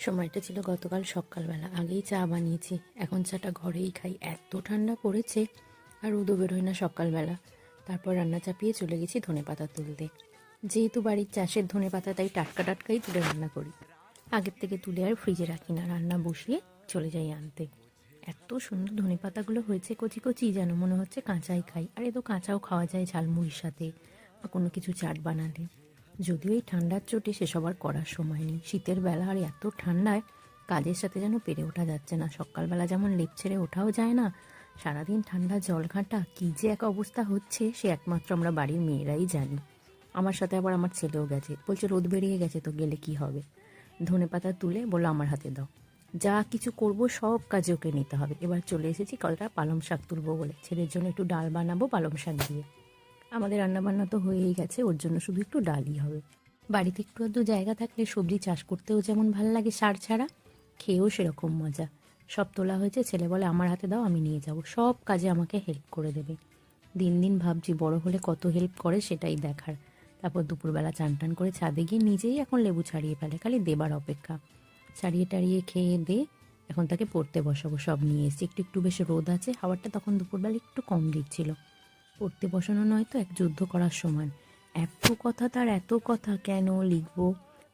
সময়টা ছিল গতকাল সকালবেলা। আগেই চা বানিয়েছি। এখন চাটা ঘরেই খাই। এত ঠান্ডা পড়েছে, আর রোদও বেরোয় না সকালবেলা। তারপর রান্না চাপিয়ে চলে গেছি ধনে পাতা তুলতে। যেহেতু বাড়ির চাষের ধনে পাতা, তাই টাটকা টাটকাই তুলে রান্না করি। আগের থেকে তুলে আর ফ্রিজে রাখি না। রান্না বসিয়ে চলে যাই আনতে। এত সুন্দর ধনে পাতাগুলো হয়েছে, কচি কচি যেন মনে হচ্ছে কাঁচাই খাই। আর এ তো কাঁচাও খাওয়া যায় ঝালমুড়ির সাথে বা কোনো কিছু চাট বানালে। যদিও এই ঠান্ডার চোটে সেসব আর করার সময় নেই। শীতের বেলা আর এত ঠান্ডায় কাজের সাথে যেন পেরে ওঠা যাচ্ছে না। সকালবেলা যেমন লেপ ছেড়ে ওঠাও যায় না, সারাদিন ঠান্ডা জল ঘাঁটা কী যে এক অবস্থা হচ্ছে, সে একমাত্র আমরা বাড়ির মেয়েরাই জানি। আমার সাথে আবার আমার ছেলেও গেছে। বলছে, রোদ বেরিয়ে গেছে তো গেলে কি হবে? ধনে পাতা তুলে বলল, আমার হাতে দাও। যা কিছু করব সব কাজে ওকে নিতে হবে। এবার চলে এসেছি কলটা পালং শাক তুলবো বলে। ছেলের জন্য একটু ডাল বানাবো, পালং শাক দিয়ে। আমাদের রান্নাবান্না তো হয়েই গেছে, ওর জন্য শুধু একটু ডালই হবে। বাড়িতে একটু আধটু জায়গা থাকলে সবজি চাষ করতেও যেমন ভালো লাগে সার ছাড়া, খেয়েও সেরকম মজা। সব তোলা হয়েছে, ছেলে বলে, আমার হাতে দাও, আমি নিয়ে যাব। সব কাজে আমাকে হেল্প করে দেবে। দিন দিন ভাবছি, বড় হলে কত হেল্প করে সেটাই দেখার। তারপর দুপুরবেলা চান টান করে ছাদে গিয়ে নিজেই এখন লেবু ছাড়িয়ে ফেলে, খালি দেবার অপেক্ষা। ছাড়িয়ে টাড়িয়ে খেয়ে দে, এখন তাকে পড়তে বসাবো, সব নিয়ে এসেছি। একটু একটু বেশ রোদ আছে হাওয়ারটা তখন দুপুরবেলা একটু কম দিচ্ছিল। পড়তে বসানো নয় তো, এক যুদ্ধ করার সমান এত কথা, তার এত কথা, কেন লিখব?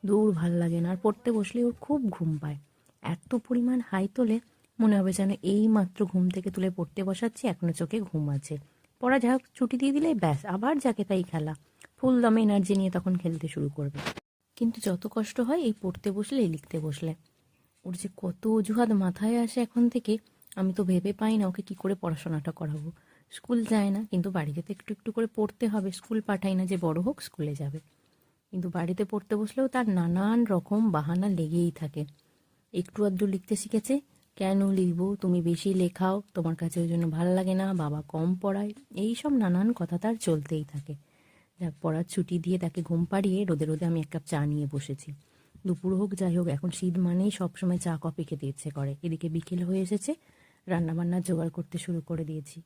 দূর ভালো লাগে না, আর পড়তে বসলে ওর খুব ঘুম পায়। এত পরিমাণ হাই তোলে, মনে হবে যেন এই মাত্র ঘুম থেকে তুলে পড়তে বসাচ্ছি, এখনও চোখে ঘুম আছে। পড়া যা ছুটি দিয়ে দিলে ব্যাস, আবার যাকে তাই খেলা। ফুল দমে এনার্জি নিয়ে তখন খেলতে শুরু করবে। কিন্তু যত কষ্ট হয়, এই পড়তে বসলে এই লিখতে বসলে। ওর যে কত অজুহাত মাথায় আসে এখন থেকে, আমি তো ভেবে পাই না, ওকে কি করে পড়াশোনাটা করাবো। স্কুল যায় না, কিন্তু বাড়িতে তো একটু একটু করে পড়তে হবে। স্কুল পাঠাই না যে বড় হোক, স্কুলে যাবে। কিন্তু বাড়িতে পড়তে বসলেও তার নানান রকম বাহানা লেগেই থাকে। একটু আধটু লিখতে শিখেছে, কেন লিখব? তুমি বেশি লেখাও, তোমার কাছে ওই জন্য ভালো লাগে না, বাবা কম পড়ায়। এই সব নানান কথা তার চলতেই থাকে। যাক, পড়ার ছুটি দিয়ে তাকে ঘুম পাড়িয়ে রোদে রোদে আমি এক কাপ চা নিয়ে বসেছি। দুপুর হোক, যাই হোক, এখন শীত মানেই সবসময় চা, কফি খেতে ইচ্ছে করে। এদিকে বিকেল হয়ে এসেছে, রান্নাবান্নার জোগাড় করতে শুরু করে দিয়েছি।